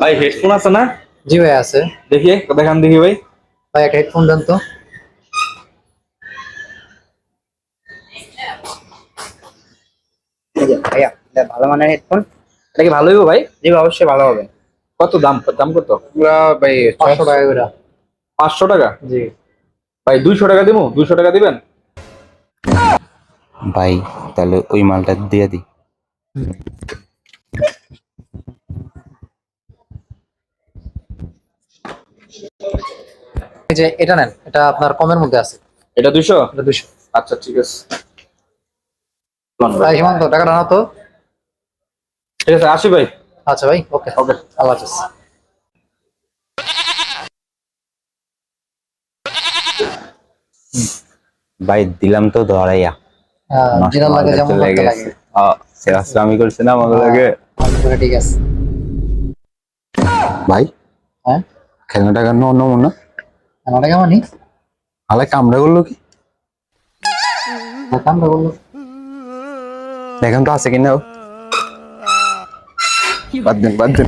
ভাই হেডফোন আছে না? জি ভাই আছে। দেখি দেখান দেখি ভাই। ভাই একটা হেডফোন দেন তো। ভাইয়া ভালো মানের হেডফোন এটা কি ভালো হইব ভাই? জি অবশ্যই ভালো হবে। কত দাম? দাম কত? পুরা ভাই পাঁচশো টাকা করে। পাঁচশো টাকা? জি। ভাই দুইশো টাকা দিব? দুইশো টাকা দিবেন? ভাই তাহলে ওই মালটা দিয়ে দিই। এই যে এটা নেন এটা আপনার কমের মধ্যে আছে। এটা দুইশো? এটা দুশো আচ্ছা ঠিক আছে। ভাই সীমান্ত টাকাটা না তো। ঠিক আছে আসি ভাই। আচ্ছা ভাই ওকে। ওকে। আল্লাহ হাফিজ। ভাই দিলাম তো ধরাইয়া। হ্যাঁ, যেটা লাগে যেমন করতে লাগে। আমি করছি না আমাকে লাগে। আচ্ছা, ঠিক আছে। ভাই? হ্যাঁ? খেলনাটা নো অন্য মনে খেলনা টাকা মানে আলে কামড়া করল কি কামটা করল দেখেন তো আছে কিনা ও। বাদ দেন বাদ দেন